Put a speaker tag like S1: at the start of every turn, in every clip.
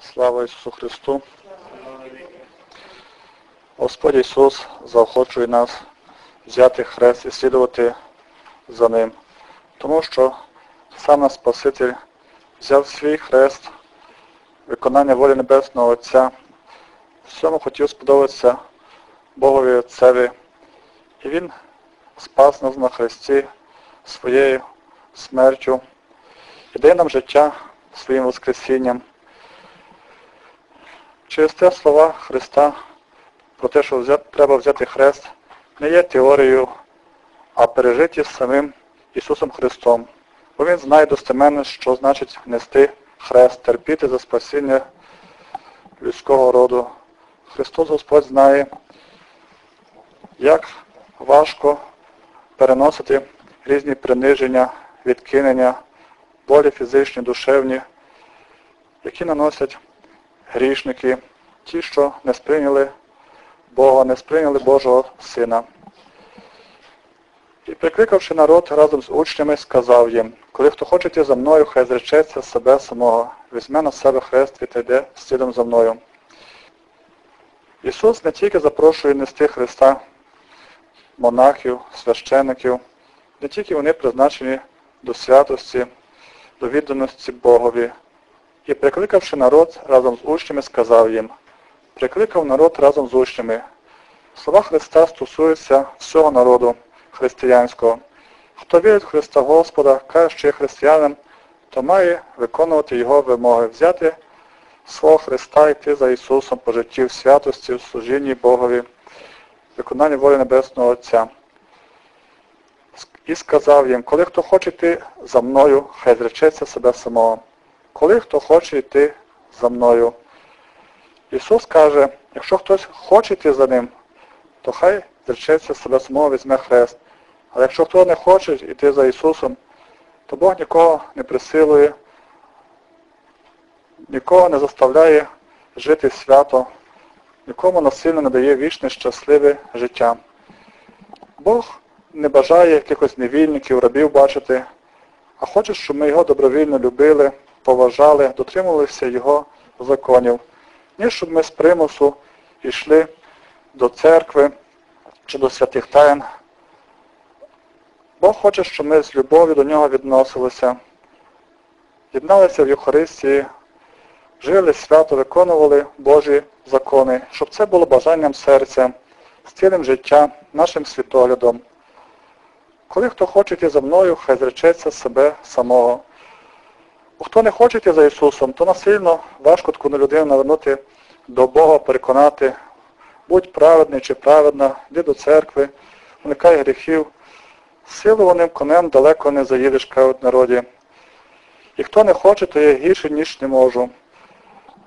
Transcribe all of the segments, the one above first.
S1: Слава Ісусу Христу! Господь Ісус заохочує нас взяти хрест і слідувати за Ним. Тому що сам наш Спаситель взяв свій хрест, виконання волі Небесного Отця, всьому хотів сподобатися Богові Отцеві. І Він спас нас на хресті своєю смертю і дає нам життя своїм Воскресінням. Через те слова Христа про те, що взяти, треба взяти хрест, не є теорією, а пережиті самим Ісусом Христом. Бо Він знає достеменно, що значить нести хрест, терпіти за спасіння людського роду. Христос Господь знає, як важко переносити різні приниження, відкинення, болі фізичні, душевні, які наносять грішники, ті, що не сприйняли Бога, не сприйняли Божого Сина. І прикликавши народ разом з учнями, сказав їм, коли хто хоче йти за мною, хай зречеться себе самого, візьме на себе хрест і та йде слідом за мною. Ісус не тільки запрошує нести Христа монахів, священиків, не тільки вони призначені до святості, до відданості Богові. І прикликавши народ разом з учнями, сказав їм, прикликав народ разом з учнями. Слова Христа стосуються всього народу християнського. Хто вірить в Христа Господа, каже, що є християнин, то має виконувати Його вимоги, взяти свого Христа йти за Ісусом по житті в святості, в служінні Богові, виконанні волі Небесного Отця. І сказав їм, коли хто хоче йти за мною, хай зречеться себе самого. Коли хто хоче йти за мною. Ісус каже, якщо хтось хоче йти за ним, то хай зречеться себе самого, візьме хрест. Але якщо хто не хоче йти за Ісусом, то Бог нікого не присилує, нікого не заставляє жити свято, нікому насильно не дає вічне щасливе життя. Бог не бажає якихось невільників, рабів бачити, а хоче, щоб ми його добровільно любили, поважали, дотримувалися Його законів, ніж щоб ми з примусу йшли до церкви чи до святих таїн. Бог хоче, щоб ми з любов'ю до нього відносилися, єдналися в Євхаристії, жили свято, виконували Божі закони, щоб це було бажанням серця, з цілим життя, нашим світоглядом. Коли хто хоче йти за мною, хай зречеться себе самого. Хто не хоче йти за Ісусом, то насильно важко таку людину навернути до Бога, переконати, будь праведний чи праведна, йди до церкви, уникай гріхів. Силованим конем далеко не заїдеш, кажуть народі. І хто не хоче, то є гірше, ніж не можу.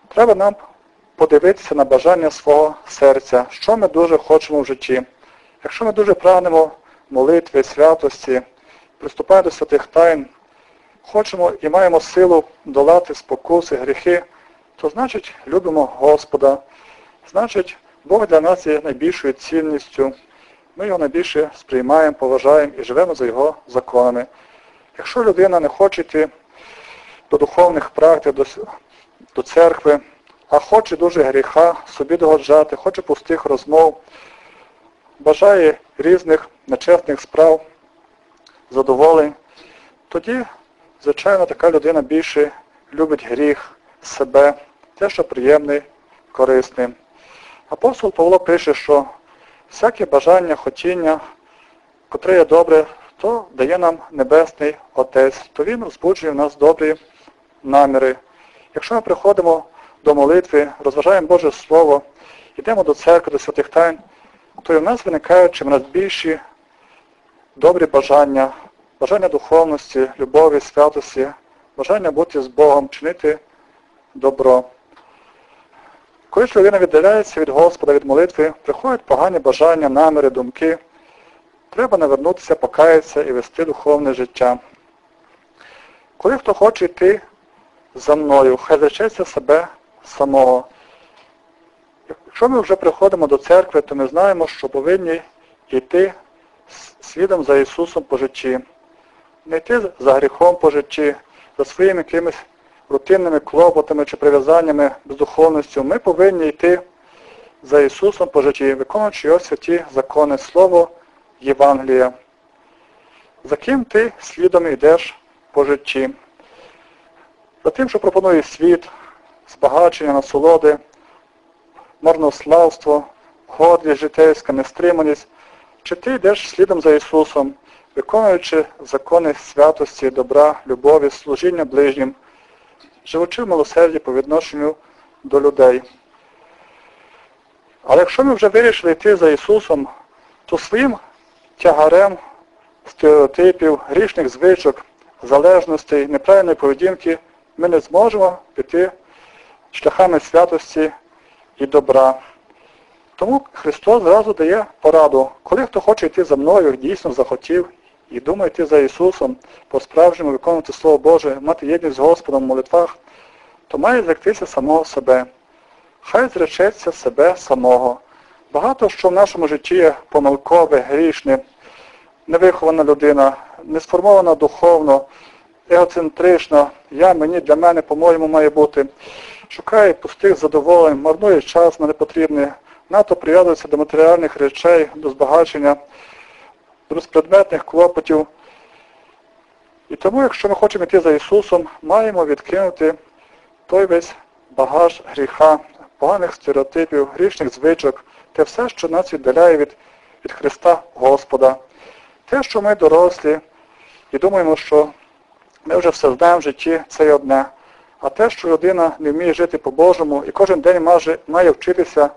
S1: Треба нам подивитися на бажання свого серця, що ми дуже хочемо в житті. Якщо ми дуже прагнемо молитви, святості, приступаємо до святих тайн, хочемо і маємо силу долати спокуси, гріхи, то значить любимо Господа, значить Бог для нас є найбільшою цінністю. Ми його найбільше сприймаємо, поважаємо і живемо за його законами. Якщо людина не хоче йти до духовних практик, до, до церкви, а хоче дуже гріха, собі догоджати, хоче пустих розмов, бажає різних нечесних справ, задоволень, тоді, звичайно, така людина більше любить гріх, себе, те, що приємне, корисне. Апостол Павло пише, що всяке бажання, хотіння, котре є добре, то дає нам Небесний Отець, то Він розбуджує в нас добрі наміри. Якщо ми приходимо до молитви, розважаємо Боже Слово, йдемо до церкви, до святих тайн, то і в нас виникають чимраз більші добрі бажання, бажання духовності, любові, святості, бажання бути з Богом, чинити добро. Коли ж людина віддаляється від Господа, від молитви, приходять погані бажання, наміри, думки, треба навернутися, покаятися і вести духовне життя. Коли хто хоче йти за мною, хай зречеться себе самого. Якщо ми вже приходимо до церкви, то ми знаємо, що повинні йти слідом за Ісусом по житті. Не йти за гріхом по житті, за своїми якимись рутинними клопотами чи прив'язаннями, бездуховністю, ми повинні йти за Ісусом по житті, виконуючи його святі закони, Слово Євангелія. За ким ти слідом йдеш по житті? За тим, що пропонує світ, збагачення, насолоди, марнославство, гордість житейська, нестриманість, чи ти йдеш слідом за Ісусом, виконуючи закони святості, добра, любові, служіння ближнім, живучи в милосерді по відношенню до людей. Але якщо ми вже вирішили йти за Ісусом, то своїм тягарем стереотипів, грішних звичок, залежностей, неправильної поведінки ми не зможемо піти шляхами святості і добра. Тому Христос зразу дає пораду, коли хто хоче йти за мною, дійсно захотів, і думає йти за Ісусом, по-справжньому виконувати Слово Боже, мати єдність з Господом в молитвах, то має зректися самого себе. Хай зречеться себе самого. Багато що в нашому житті є помилкове, грішне, невихована людина, не сформована духовно, егоцентрична, я, мені, для мене, по-моєму, має бути. Шукає пустих задоволень, марнує час на непотрібне, надто прив'язується до матеріальних речей, до збагачення, безпредметних клопотів. І тому, якщо ми хочемо йти за Ісусом, маємо відкинути той весь багаж гріха, поганих стереотипів, грішних звичок, те все, що нас віддаляє від, від Христа Господа. Те, що ми дорослі і думаємо, що ми вже все знаємо в житті, це є одне. А те, що людина не вміє жити по-божому і кожен день має, має вчитися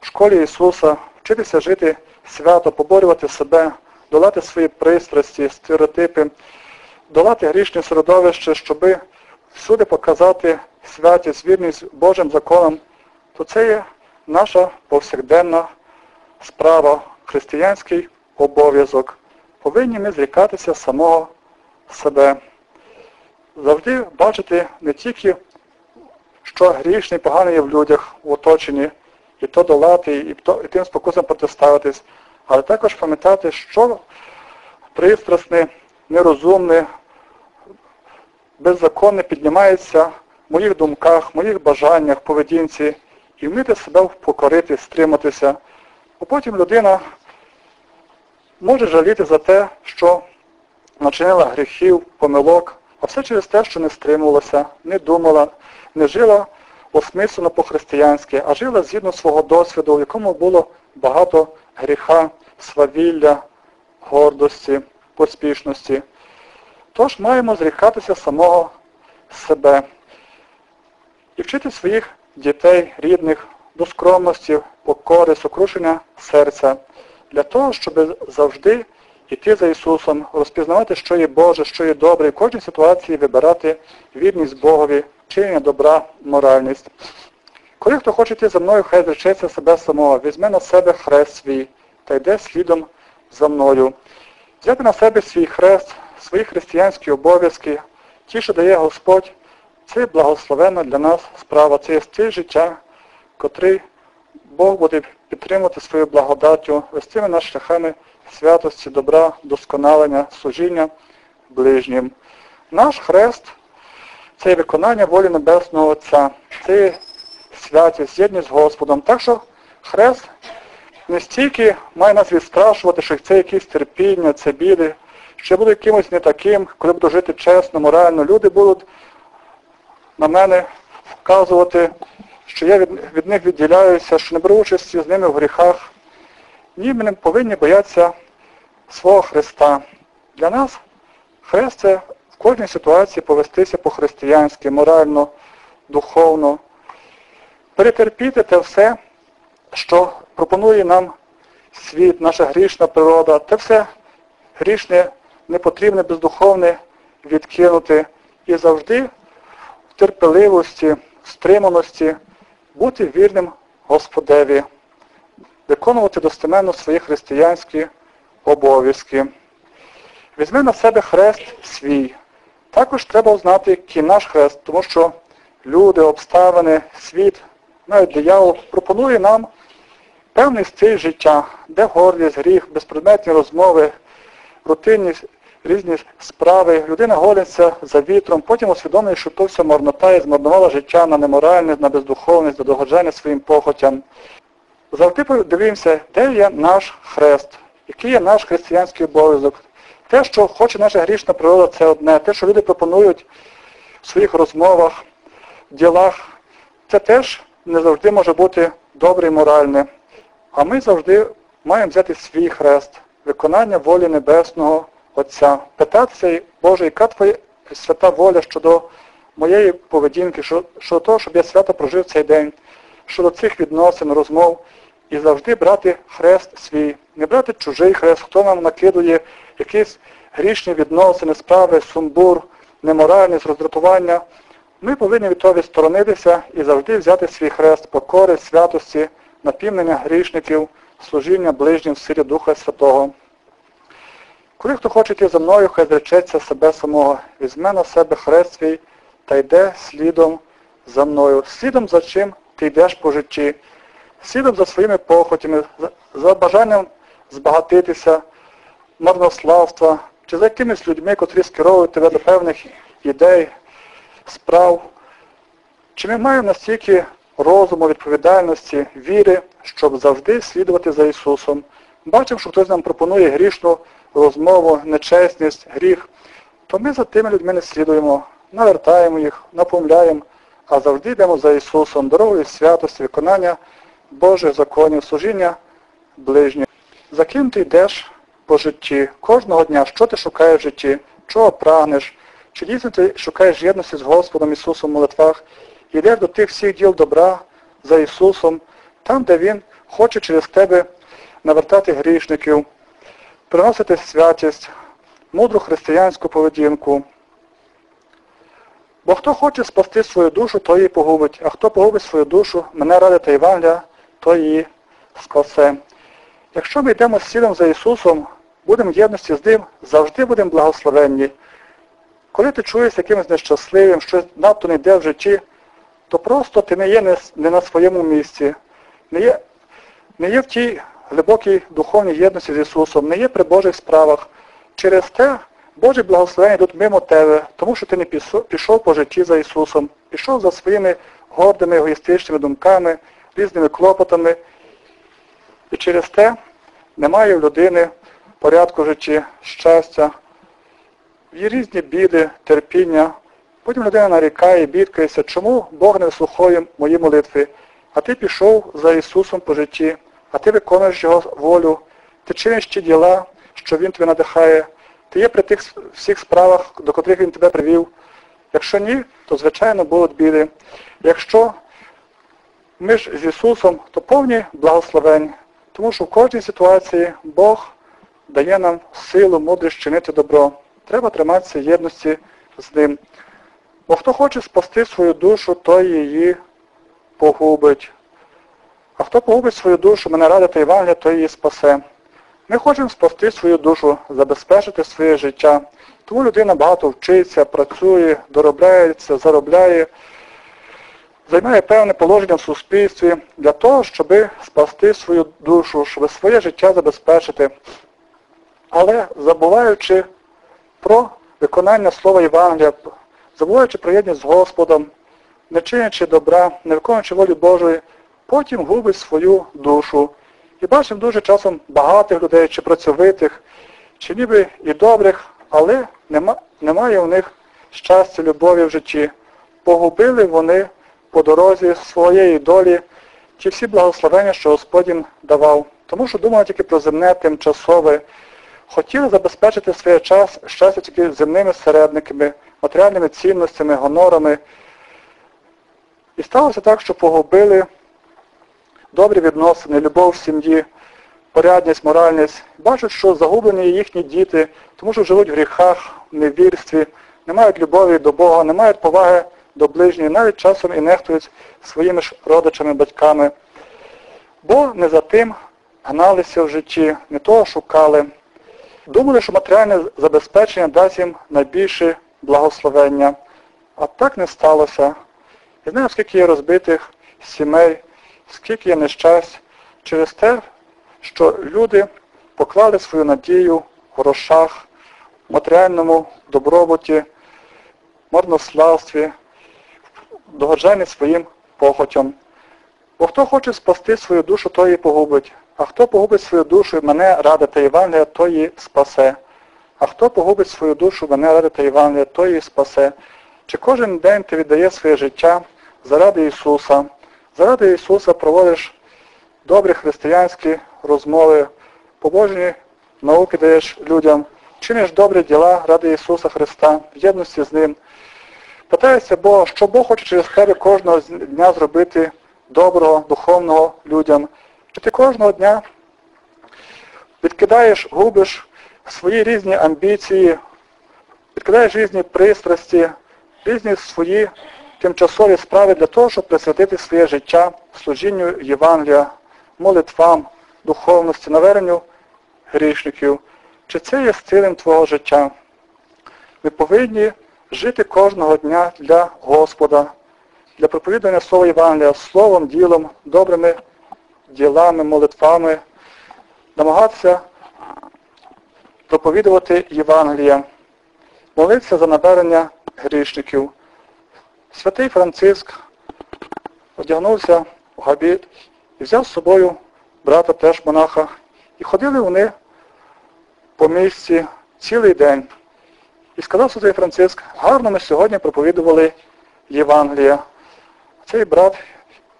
S1: в школі Ісуса, вчитися жити свято, поборювати себе, долати свої пристрасті, стереотипи, долати грішне середовище, щоби всюди показати святість, вірність Божим законам, то це є наша повсякденна справа, християнський обов'язок. Повинні ми зрікатися самого себе. Завжди бачити не тільки, що грішний, поганий є в людях в оточенні, і то долати, і, тим спокусом протиставитись, але також пам'ятати, що пристрасне, нерозумне, беззаконне піднімається в моїх думках, в моїх бажаннях, поведінці, і вміти себе покорити, стриматися. А потім людина може жаліти за те, що начинила гріхів, помилок, а все через те, що не стримувалася, не думала, не жила осмислено по-християнськи, а жила згідно свого досвіду, в якому було багато гріха, свавілля, гордості, поспішності. Тож маємо зрікатися самого себе і вчити своїх дітей, рідних, до скромності, покори, сокрушення серця, для того, щоб завжди йти за Ісусом, розпізнавати, що є Боже, що є добре, і в кожній ситуації вибирати вірність Богові, чинення добра, моральність. Коли хто хоче йти за мною, хай зречеться себе самого, візьме на себе хрест свій та йде слідом за мною. Взяти на себе свій хрест, свої християнські обов'язки, ті, що дає Господь, це благословенна для нас справа, це є стиль життя, котрий Бог буде підтримувати свою благодаттю, вести нас шляхами святості, добра, досконалення, служіння ближнім. Наш хрест це виконання волі Небесного Отця, це святість, єдність з Господом. Так що хрест не стільки має нас відстрашувати, що це якісь терпіння, це біди, що я буду якимось не таким, коли буду жити чесно, морально. Люди будуть на мене вказувати, що я від, від них відділяюся, що не беру участі з ними в гріхах. Ні, ми не повинні боятися свого Христа. Для нас Хрест це в кожній ситуації повестися по-християнськи, морально, духовно, перетерпіти те все, що пропонує нам світ, наша грішна природа, те все грішне, непотрібне, бездуховне відкинути і завжди в терпеливості, в стриманості бути вірним Господеві, виконувати достеменно свої християнські обов'язки. Візьми на себе хрест свій. Також треба знати, який наш хрест, тому що люди, обставини, світ, навіть диявол пропонує нам певний стиль життя, де гордість, гріх, безпредметні розмови, рутинні різні справи, людина голиться за вітром, потім усвідомлює, що то все марнота і змарнувала життя на неморальність, на бездуховність, на догоджання своїм похотям. Завжди дивимося, де є наш хрест, який є наш християнський обов'язок. Те, що хоче наша грішна природа, це одне. Те, що люди пропонують в своїх розмовах, ділах, це теж не завжди може бути добре і моральне. А ми завжди маємо взяти свій хрест, виконання волі Небесного Отця. Питатися, Боже, яка твоя свята воля щодо моєї поведінки, щодо того, щоб я свято прожив цей день, щодо цих відносин, розмов, і завжди брати хрест свій, не брати чужий хрест, хто нам накидує якісь грішні відносини, справи, сумбур, неморальність, роздратування. Ми повинні від того відсторонитися і завжди взяти свій хрест покори, святості, напівнення грішників, служіння ближнім в силі Духа Святого. Коли хто хоче йти за мною, хай зречеться себе самого, візьме на себе хрест свій та йде слідом за мною. Слідом за чим ти йдеш по житті, слідом за своїми похотями, за бажанням збагатитися, марнославства, чи за якимись людьми, котрі скеровують тебе до певних ідей, справ. Чи ми маємо настільки розуму, відповідальності, віри, щоб завжди слідувати за Ісусом? Бачимо, що хтось нам пропонує грішну розмову, нечесність, гріх, то ми за тими людьми не слідуємо, навертаємо їх, напомляємо, а завжди йдемо за Ісусом, дорогою святості, виконання Божих законів, служіння ближніх. За ким ти йдеш по житті, кожного дня, що ти шукаєш в житті, чого прагнеш, чи дійсно ти шукаєш єдності з Господом Ісусом в молитвах, йдеш до тих всіх діл добра за Ісусом, там, де Він хоче через тебе навертати грішників, приносити святість, мудру християнську поведінку. Бо хто хоче спасти свою душу, то її погубить, а хто погубить свою душу, мене ради та Євангелія, то її спасе. Якщо ми йдемо слідом за Ісусом, будемо в єдності з Ним, завжди будемо благословенні. Коли ти чуєш якимось нещасливим, щось надто не йде в житті, то просто ти не є не на своєму місці, не є, не є в тій глибокій духовній єдності з Ісусом, не є при Божих справах. Через те Божі благословення йдуть мимо тебе, тому що ти не пішов по житті за Ісусом, пішов за своїми гордими, егоїстичними думками, різними клопотами. І через те немає в людини порядку в житті, щастя, є різні біди, терпіння. Потім людина нарікає, бідкається, чому Бог не вислуховує мої молитви, а ти пішов за Ісусом по житті, а ти виконуєш Його волю, ти чиниш ті діла, що Він тебе надихає, ти є при тих всіх справах, до котрих Він тебе привів. Якщо ні, то звичайно будуть біди. Якщо ми ж з Ісусом, то повні благословень, тому що в кожній ситуації Бог дає нам силу, мудрість чинити добро. Треба триматися єдності з ним. Бо хто хоче спасти свою душу, той її погубить. А хто погубить свою душу, мене радити Євангелія, той її спасе. Ми хочемо спасти свою душу, забезпечити своє життя. Тому людина багато вчиться, працює, доробляється, заробляє, займає певне положення в суспільстві для того, щоб спасти свою душу, щоб своє життя забезпечити. Але забуваючи про виконання слова Євангелія, забуваючи про єдність з Господом, не чинячи добра, не виконуючи волі Божої, потім губить свою душу. І бачимо дуже часом багатих людей, чи працьовитих, чи ніби і добрих, але нема, немає у них щастя, любові в житті. Погубили вони по дорозі своєї долі ті всі благословення, що Господь їм давав. Тому що думали тільки про земне, тимчасове, хотіли забезпечити своє час, щастя тільки земними середниками, матеріальними цінностями, гонорами. І сталося так, що погубили добрі відносини, любов в сім'ї, порядність, моральність. Бачать, що загублені їхні діти, тому що живуть в гріхах, в невірстві, не мають любові до Бога, не мають поваги до ближніх, навіть часом і нехтують своїми ж родичами, батьками. Бо не за тим гналися в житті, не того шукали. Думали, що матеріальне забезпечення дасть їм найбільше благословення. А так не сталося. І знаю, скільки є розбитих сімей, скільки є нещасть через те, що люди поклали свою надію в грошах, матеріальному добробуті, марнославстві, догоджанні своїм похотям. Бо хто хоче спасти свою душу, той її погубить. А хто погубить свою душу мене ради та Євангелія, той її спасе. А хто погубить свою душу, мене ради та Євангелія, той її спасе. Чи кожен день ти віддаєш своє життя заради Ісуса? Заради Ісуса проводиш добрі християнські розмови, побожні науки даєш людям, чиниш добрі діла ради Ісуса Христа, в єдності з Ним. Питаєшся Бога, що Бог хоче через тебе кожного дня зробити доброго, духовного людям. Чи ти кожного дня відкидаєш, губиш свої різні амбіції, відкидаєш різні пристрасті, різні свої тимчасові справи для того, щоб присвятити своє життя служінню Євангелія, молитвам, духовності, наверненню грішників. Чи це є стилем твого життя? Ми повинні жити кожного дня для Господа, для проповідання Слова Євангелія, словом, ділом, добрими ділами, молитвами, намагатися проповідувати Євангелія, молитися за навернення грішників. Святий Франциск одягнувся в габіт і взяв з собою брата теж монаха. І ходили вони по місці цілий день. І сказав Святий Франциск, гарно ми сьогодні проповідували Євангелія. Цей брат,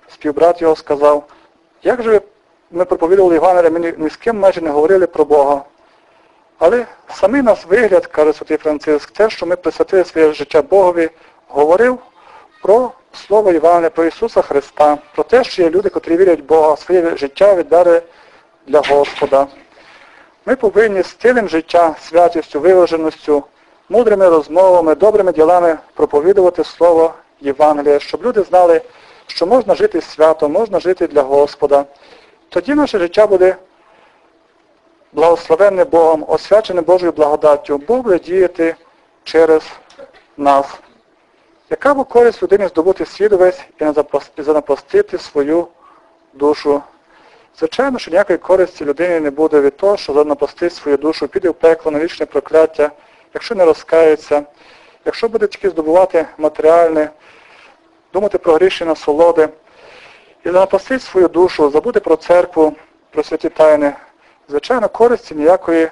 S1: співбрат його сказав, як же ми проповідували Євангелія, ми ні, з ким майже не говорили про Бога. Але самий нас вигляд, каже Святий Франциск, те, що ми присвятили своє життя Богові, говорив про Слово Євангелія, про Ісуса Христа, про те, що є люди, котрі вірять в Бога, своє життя віддали для Господа. Ми повинні стилем життя, святістю, виваженістю, мудрими розмовами, добрими ділами проповідувати Слово Євангелія, щоб люди знали, що можна жити свято, можна жити для Господа. Тоді наше життя буде благословенне Богом, освячене Божою благодаттю. Бог буде діяти через нас. Яка б користь людині здобути світ весь і занапастити свою душу? Звичайно, що ніякої користі людині не буде від того, що занапастить свою душу, піде в пекло на вічне прокляття, якщо не розкається, якщо буде тільки здобувати матеріальне, думати про гріші насолоди і занапастить свою душу, забути про церкву, про святі тайни, звичайно, користі ніякої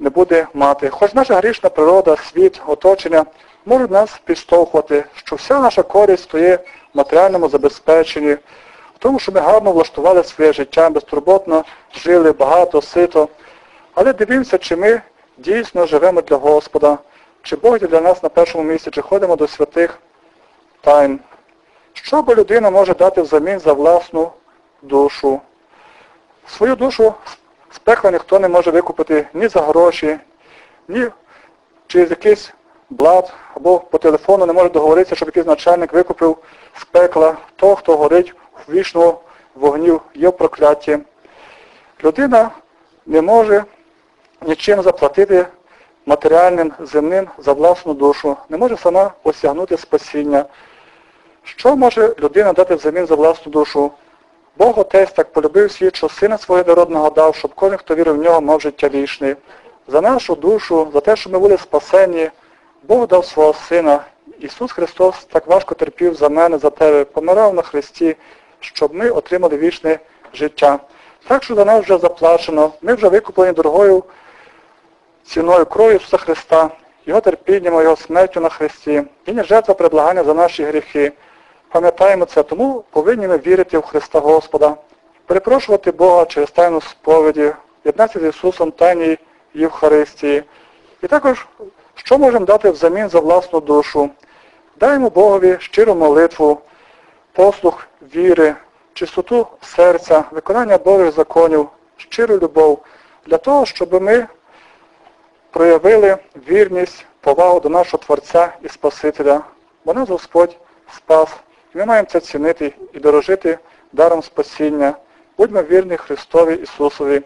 S1: не буде мати. Хоч наша грішна природа, світ, оточення можуть нас підштовхувати, що вся наша користь стоїть в матеріальному забезпеченні, в тому, що ми гарно влаштували своє життя, безтурботно жили, багато, сито. Але дивимося, чи ми дійсно живемо для Господа, чи Бог є для нас на першому місці, чи ходимо до святих тайн. Що бо людина може дати взамін за власну душу? Свою душу з пекла ніхто не може викупити ні за гроші, ні через якийсь блат, або по телефону не може договоритися, щоб якийсь начальник викупив з пекла того, хто горить в вічному вогню, є в прокляті. Людина не може нічим заплатити матеріальним, земним за власну душу, не може сама осягнути спасіння. Що може людина дати взамін за власну душу? Бог Отець так полюбив світ, що сина свого дородного дав, щоб кожен, хто вірив в нього, мав життя вічне. За нашу душу, за те, що ми були спасені, Бог дав свого Сина. Ісус Христос так важко терпів за мене, за тебе, помирав на Христі, щоб ми отримали вічне життя. Так що за нас вже заплачено, ми вже викуплені дорогою ціною крові Ісуса Христа, Його терпінням, Його смертю на Христі. Він є жертва предлагання за наші гріхи. Пам'ятаємо це, тому повинні ми вірити в Христа Господа, перепрошувати Бога через тайну сповіді, єднатися з Ісусом тайній Євхаристії. І також, що можемо дати взамін за власну душу? Даємо Богові щиру молитву, послух віри, чистоту серця, виконання Божих законів, щиру любов, для того, щоб ми проявили вірність, повагу до нашого Творця і Спасителя. Бо нас Господь спас. Ми маємо це цінити і дорожити даром спасіння. Будьмо вірні Христові Ісусові.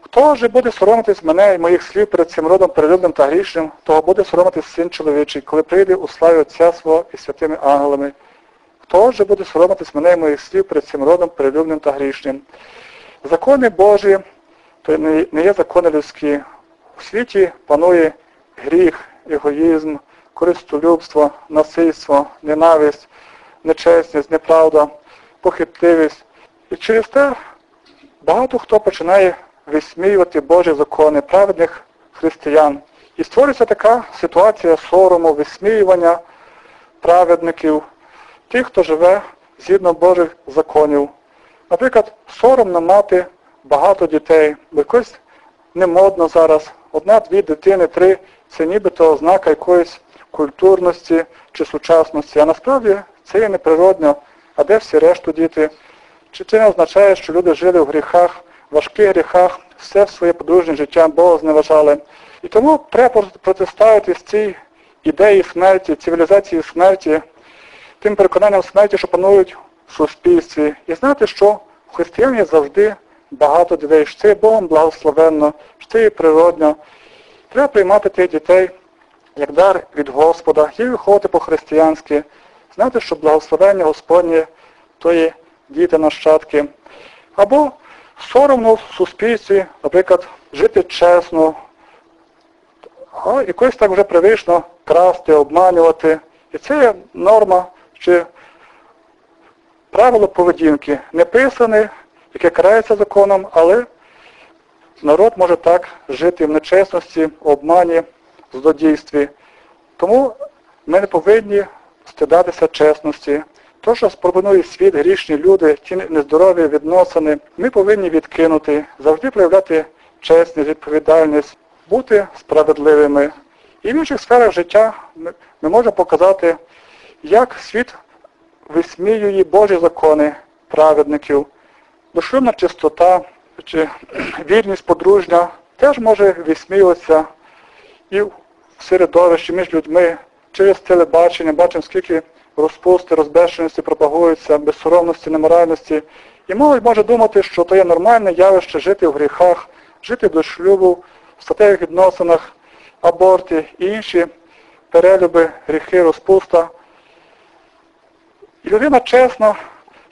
S1: Хто же буде соромитись мене і моїх слів перед цим родом перелюбним та грішним, того буде соромитись син чоловічий, коли прийде у славі Отця свого і святими ангелами. Хто же буде соромитись мене і моїх слів перед цим родом перелюбним та грішним? Закони Божі, то не є закони людські. У світі панує гріх, егоїзм, користолюбство, насильство, ненависть, нечесність, неправда, похитливість. І через те багато хто починає висміювати Божі закони, праведних християн. І створюється така ситуація сорому, висміювання праведників, тих, хто живе згідно Божих законів. Наприклад, соромно мати багато дітей, бо якось не модно зараз. Одна-дві дитини, три це нібито ознака якоїсь культурності чи сучасності. А насправді це є неприродно. А де всі решту діти? Чи це не означає, що люди жили в гріхах, важких гріхах, все своє подружнє життя Бога зневажали. І тому треба протиставитись цій ідеї смерті, цивілізації смерті, тим переконанням смерті, що панують в суспільстві. І знати, що в християні завжди багато дітей, що це є Богом благословенно, що це є природно. Треба приймати тих дітей як дар від Господа, і виходити по-християнськи, знати, що благословення Господнє то є діти нащадки. Або соромно в суспільстві, наприклад, жити чесно, а якось так вже привично красти, обманювати. І це є норма чи правило поведінки, не писане, яке карається законом, але народ може так жити в нечесності, обмані, злодійстві. Тому ми не повинні стидатися чесності. То, що спропонує світ, грішні люди, ті нездорові відносини, ми повинні відкинути, завжди проявляти чесність, відповідальність, бути справедливими. І в інших сферах життя ми, можемо показати, як світ висміює Божі закони праведників. Дошлюбна чистота чи вірність подружня теж може висміюватися і в середовищі між людьми через телебачення, бачимо, скільки розпусти, розбещеності пропагуються, безсоромності, неморальності. І молодь може думати, що то є нормальне явище жити в гріхах, жити до шлюбу, в статевих відносинах, аборти і інші перелюби, гріхи, розпуста. І людина чесна,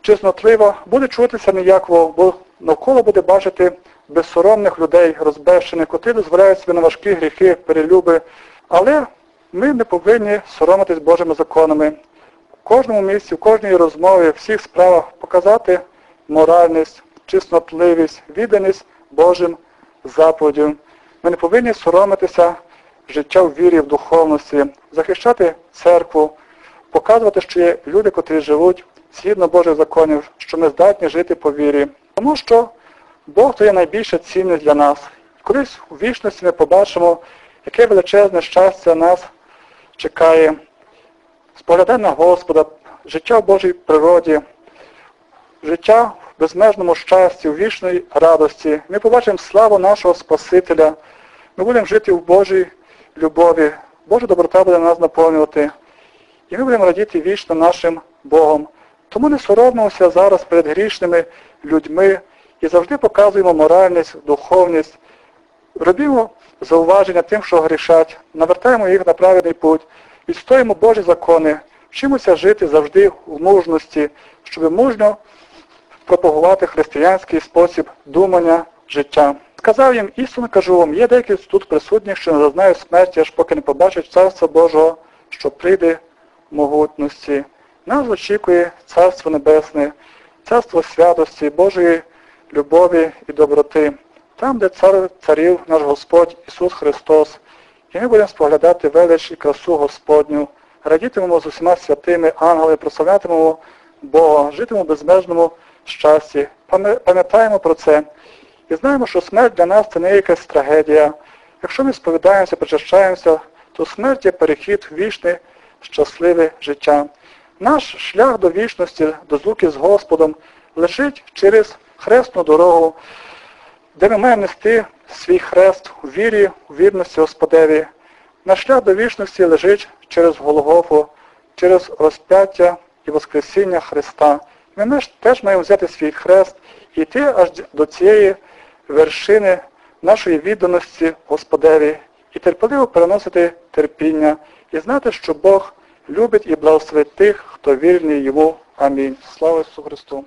S1: чеснотлива, буде чутися ніяково, бо навколо буде бачити безсоромних людей, розбещених, котрі дозволяють собі на важкі гріхи, перелюби. Але ми не повинні соромитись Божими законами. В кожному місці, в кожній розмові, в всіх справах показати моральність, чеснотливість, відданість Божим заповідям. Ми не повинні соромитися життя в вірі, в духовності, захищати церкву, показувати, що є люди, котрі живуть згідно Божих законів, що ми здатні жити по вірі. Тому що Бог то є найбільша цінність для нас. Колись у вічності ми побачимо, яке величезне щастя нас чекає. Споглядай на Господа, життя в Божій природі, життя в безмежному щасті, в вічній радості. Ми побачимо славу нашого Спасителя. Ми будемо жити в Божій любові. Божа доброта буде нас наповнювати. І ми будемо радіти вічно нашим Богом. Тому не соромимося зараз перед грішними людьми і завжди показуємо моральність, духовність. Робімо зауваження тим, що грішать, навертаємо їх на правильний путь, відстоїмо Божі закони, вчимося жити завжди в мужності, щоб мужньо пропагувати християнський спосіб думання, життя. Сказав їм, істинно кажу вам, є деякі тут присутні, що не зазнають смерті, аж поки не побачать Царства Божого, що прийде в могутності. Нас очікує Царство Небесне, Царство святості, Божої любові і доброти, там, де цар царів наш Господь Ісус Христос, і ми будемо споглядати велич і красу Господню, радітимемо з усіма святими ангели, прославлятимемо Бога, житимемо в безмежному щасті. Пам'ятаємо про це і знаємо, що смерть для нас це не якась трагедія. Якщо ми сповідаємося, причащаємося, то смерть є перехід в вічне, щасливе життя. Наш шлях до вічності, до звуки з Господом лежить через хресну дорогу, де ми маємо нести свій хрест у вірі, у вірності Господеві. Наш шлях до вічності лежить через Голгофу, через розп'яття і Воскресіння Христа. Ми теж маємо взяти свій хрест і йти аж до цієї вершини нашої відданості Господеві і терпеливо переносити терпіння і знати, що Бог любить і благословить тих, хто вірний Йому. Амінь. Слава Ісусу Христу!